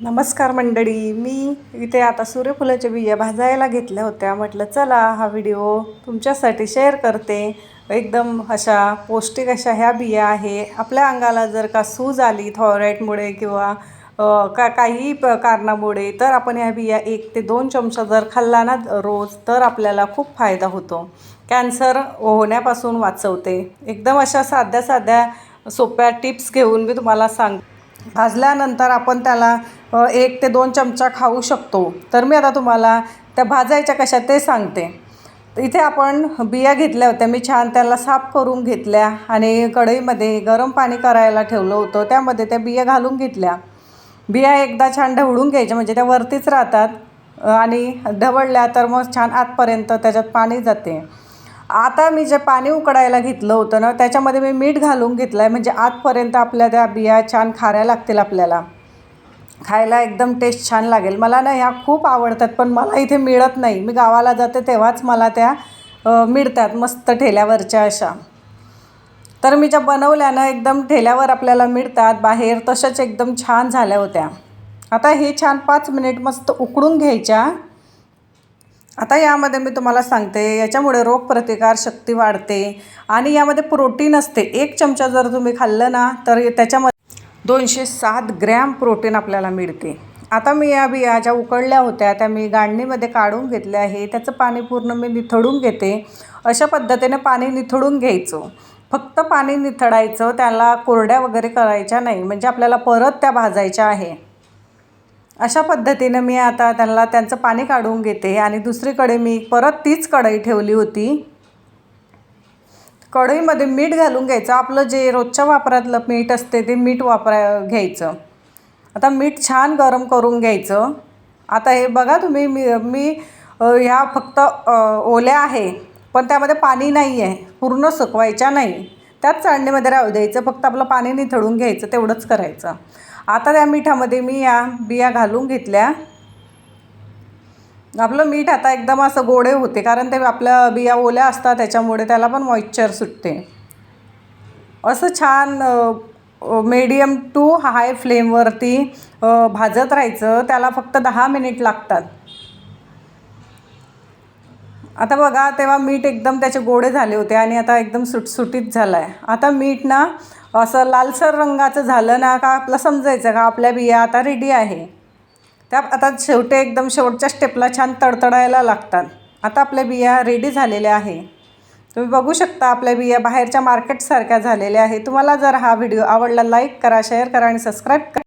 नमस्कार मंडळी मी इथे आता सूर्यफुलाच्या बिया भाजायला घेतल्या होत्या. म्हटलं चला हा व्हिडिओ तुमच्यासाठी शेअर करते. एकदम अशा पौष्टिक अशा ह्या बिया आहे. आपल्या अंगाला जर का सूज आली थॉयरॉईडमुळे किंवा का काही प कारणामुळे तर आपण ह्या बिया एक ते दोन चमचा जर खाल्ला ना रोज तर आपल्याला खूप फायदा होतो. कॅन्सर होण्यापासून वाचवते. एकदम अशा साध्या साध्या सोप्या टिप्स घेऊन मी तुम्हाला सांग भाजल्यानंतर आपण त्याला एक ते दोन चमचा खाऊ शकतो. तर मी आता तुम्हाला त्या भाजायच्या कशा ते सांगते. इथे आपण बिया घेतल्या होत्या. मी छान त्याला साफ करून घेतल्या आणि कढईमध्ये गरम पाणी करायला ठेवलं होतं. त्यामध्ये त्या बिया घालून घेतल्या. बिया एकदा छान ढवळून घ्यायच्या म्हणजे त्या वरतीच राहतात. आणि ढवळल्या तर मग छान आतपर्यंत त्याच्यात पाणी जाते. आता मी जे पाणी उकडायला घेतलं होतं ना त्याच्यामध्ये मी मीठ घालून घेतलं आहे म्हणजे आतपर्यंत आपल्या त्या बिया छान खाऱ्या लागतील आपल्याला. खायला एकदम टेस्ट छान लागेल. मला ना ह्या खूप आवडतात पण मला इथे मिळत नाही. मी गावाला जाते तेव्हाच मला त्या मिळतात मस्त ठेल्यावरच्या अशा. तर मी ज्या बनवल्या ना एकदम ठेल्यावर आपल्याला मिळतात बाहेर तशाच एकदम छान झाल्या होत्या. आता हे छान पाच मिनिट मस्त उकडून घ्यायच्या. आता यामध्ये मी तुम्हाला सांगते याच्यामुळे रोगप्रतिकार शक्ती वाढते आणि यामध्ये प्रोटीन असते. एक चमचा जर तुम्ही खाल्लं ना तर त्याच्यामध्ये दोनशे सात ग्रॅम प्रोटीन आपल्याला मिळते. आता मी या बिया ज्या उकडल्या होत्या त्या मी गांडणीमध्ये काढून घेतल्या आहे. त्याचं पाणी पूर्ण मी निथळून घेते. अशा पद्धतीने पाणी निथळून घ्यायचं. फक्त पाणी निथळायचं त्याला कोरड्या वगैरे करायच्या नाही म्हणजे आपल्याला परत त्या भाजायच्या आहे. अशा पद्धतीनं मी आता त्यांना त्यांचं पाणी काढून घेते. आणि दुसरीकडे मी परत तीच कढई ठेवली होती. कढईमध्ये मीठ घालून घ्यायचं. आपलं जे रोजच्या वापरातलं मीठ असते ते मीठ वापरा घ्यायचं. आता मीठ छान गरम करून घ्यायचं. आता हे बघा तुम्ही मी मी ह्या फक्त ओल्या आहे पण त्यामध्ये पाणी नाही आहे पूर्ण सुकवायच्या नाही. त्याच चाळणीमध्ये राहू द्यायचं फक्त आपलं पाणी निथळून घ्यायचं तेवढंच करायचं. आता त्या मिठामध्ये मी या बिया घालून घेतल्या. आपलं मीठ आता एकदम असं गोडे होते कारण ते आपल्या बिया ओल्या असतात त्याच्यामुळे त्याला पण मॉइश्चर सुटते. असं छान मीडियम टू हाय फ्लेमवरती भाजत राहायचं त्याला फक्त दहा मिनिट लागतात. आता बघा तेव्हा मीठ एकदम त्याचे गोडे झाले होते आणि आता एकदम सुटसुटीत झालं आहे आता मीठ ना असं लालसर रंगाचं झालं ना का आपलं समजायचं का आपल्या बिया आता रेडी आहे. त्या आता शेवटी एकदम शेवटच्या स्टेपला छान तडतडायला लागतात. आता आपल्या बिया रेडी झालेल्या आहे. तुम्ही बघू शकता आपल्या बिया बाहेरच्या मार्केटसारख्या झालेल्या आहे. तुम्हाला जर हा व्हिडिओ आवडला लाईक करा शेअर करा आणि सबस्क्राईब करा.